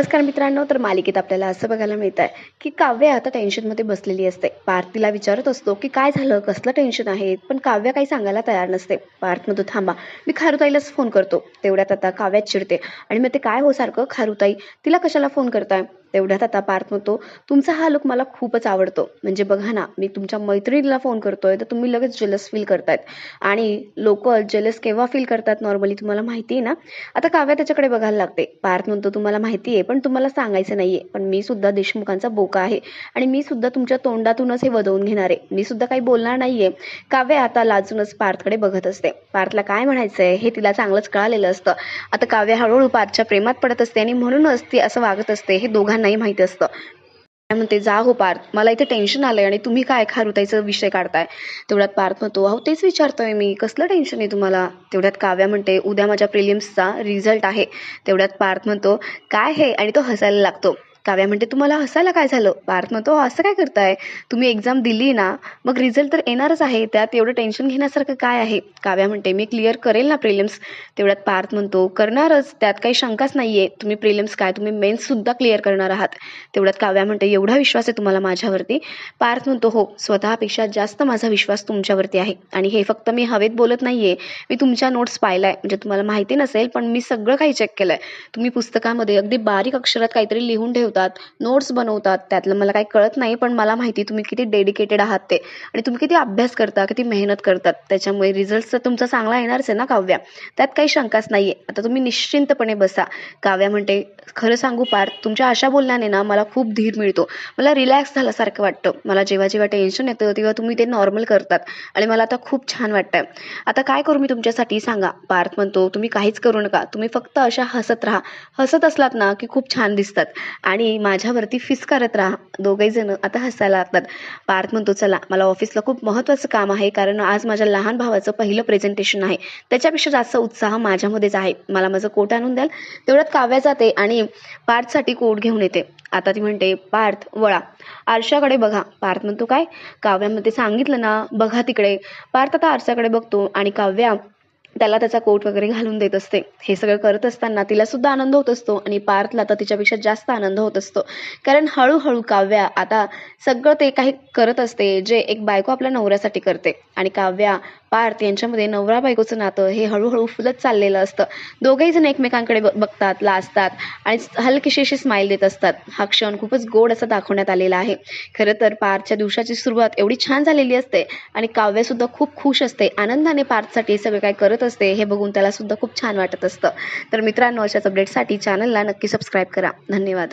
नमस्कार मित्रांनो तर मालिकेत आपल्याला असं बघायला मिळत आहे की काव्य आता टेन्शनमध्ये बसलेली असते. पार्थ तिला विचारत असतो की काय झालं? कसलं टेन्शन आहे? पण काव्य काही सांगायला तयार नसते. पार्थ म्हणतो थांबा मी खारुताईलाच फोन करतो. तेवढ्यात आता काव्यात चिडते. आणि मग ते काय हो सारखं? खारुताई तिला कशाला फोन करताय? तेवढ्यात आता पार्थ म्हणतो तुमचा हा लुक मला खूपच आवडतो. म्हणजे बघा ना मी तुमच्या मैत्रिणीला फोन करतोय तर तुम्ही लगेच जेलस फील करतायत. आणि लोक जेलस केव्हा फील करतात नॉर्मली तुम्हाला माहिती आहे ना? आता काव्या त्याच्याकडे बघायला लागते. पार्थ म्हणतो तुम्हाला माहिती आहे पण तुम्हाला सांगायचं नाहीये. पण मी सुद्धा देशमुखांचा बोका आहे. आणि मी सुद्धा तुमच्या तोंडातूनच हे वदवून घेणार आहे. मी सुद्धा काही बोलणार नाहीये. काव्य आता लाजूनच पार्थकडे बघत असते. पार्थला काय म्हणायचंय हे तिला चांगलंच कळालेलं असतं. आता काव्य हळूहळू पार्थच्या प्रेमात पडत असते आणि म्हणूनच ती असं वागत असते. हे नाही माहिती असतं. काय म्हणते जा हो पार्थ मला इथे टेन्शन आलंय आणि तुम्ही काय खारुताईचा विषय काढताय? तेवढ्यात पार्थ म्हणतो अहो तेच विचारतोय मी कसलं टेन्शन आहे तुम्हाला? तेवढ्यात काव्या म्हणते उद्या माझ्या प्रिलिम्सचा रिझल्ट आहे. तेवढ्यात पार्थ म्हणतो काय हे? आणि तो हसायला लागतो. काव्या म्हणते तुम्हाला हसायला काय झालं? पार्थ म्हणतो असं काय करताय? तुम्ही एक्झाम दिली ना मग रिझल्ट तर येणारच आहे. त्यात एवढं टेन्शन घेण्यासारखं काय आहे? काव्या म्हणते मी क्लिअर करेल ना प्रिलिम्स तेवढ्यात पार्थ म्हणतो करणारच. त्यात काही शंकाच नाहीये. तुम्ही प्रिलिम्स काय? तुम्ही मेन्स सुद्धा क्लिअर करणार आहात. तेवढ्यात काव्या म्हणते एवढा विश्वास आहे तुम्हाला माझ्यावरती? पार्थ म्हणतो हो. स्वतःपेक्षा जास्त माझा विश्वास तुमच्यावरती आहे. आणि हे फक्त मी हवेत बोलत नाहीये. मी तुमच्या नोट्स पाहिलाय. म्हणजे तुम्हाला माहिती नसेल पण मी सगळं काही चेक केलंय. तुम्ही पुस्तकामध्ये अगदी बारीक अक्षरात काहीतरी लिहून ठेवतात नोट्स बनवतात त्यातलं मला काही कळत नाही पण मला माहिती तुम्ही किती डेडिकेटेड आहात ते. आणि तुम्ही किती अभ्यास करता किती मेहनत करतात. त्याच्यामुळे रिझल्ट तर तुमचा चांगला येणारच आहे ना काव्या? त्यात काही शंकाच नाहीये. आता तुम्ही निश्चिंतपणे बसा. काव्या म्हणते खरं सांगू पार्थ तुमच्या अशा बोलण्याने ना मला खूप धीर मिळतो. मला रिलॅक्स झाल्यासारखं वाटतं. मला जेव्हा जेव्हा टेन्शन येतं तेव्हा तुम्ही ते नॉर्मल करतात. आणि मला आता खूप छान वाटतंय. आता काय करू मी तुमच्यासाठी सांगा पार्थ म्हणतो तुम्ही काहीच करू नका. तुम्ही फक्त अशा हसत राहा. हसत असलात ना की खूप छान दिसतात. आणि आणि माझ्यावरती फिसकारत राहा. दोघेही जण आता हसायला लागतात. पार्थ म्हणतो चला मला ऑफिसला खूप महत्त्वाचं काम आहे कारण आज माझ्या लहान भावाचं पहिलं प्रेझेंटेशन आहे. त्याच्यापेक्षा जास्त उत्साह माझ्यामध्येच आहे. मला माझं कोट आणून द्याल. तेवढ्यात काव्या जाते आणि पार्थसाठी कोट घेऊन येते. आता ती म्हणते पार्थ वळा. आरशाकडे बघा. पार्थ म्हणतो काय? काव्यामध्ये सांगितलं ना बघा तिकडे. पार्थ आता आरशाकडे बघतो आणि काव्या त्याला त्याचा कोट वगैरे घालून देत असते. हे सगळं करत असताना तिला सुद्धा आनंद होत असतो आणि पार्थला तर तिच्यापेक्षा जास्त आनंद होत असतो. कारण हळूहळू काव्या आता सगळं ते काही करत असते जे एक बायको आपल्या नवऱ्यासाठी करते. आणि काव्या पार्थ यांच्यामध्ये नवरा बायकोचं नातं हे हळूहळू फुलत चाललेलं असतं. दोघेही जण एकमेकांकडे ब- बघतात लाजतात आणि हलकीशी अशी स्माईल देत असतात. हा क्षण खूपच गोड असा दाखवण्यात आलेला आहे. खरं तर पार्थच्या दिवसाची सुरुवात एवढी छान झालेली असते आणि काव्य सुद्धा खूप खुश असते. आनंदाने पार्थसाठी सगळं काय करत असते हे बघून त्याला सुद्धा खूप छान वाटत असतं. तर मित्रांनो अशाच अपडेटसाठी चॅनलला नक्की सबस्क्राईब करा. धन्यवाद.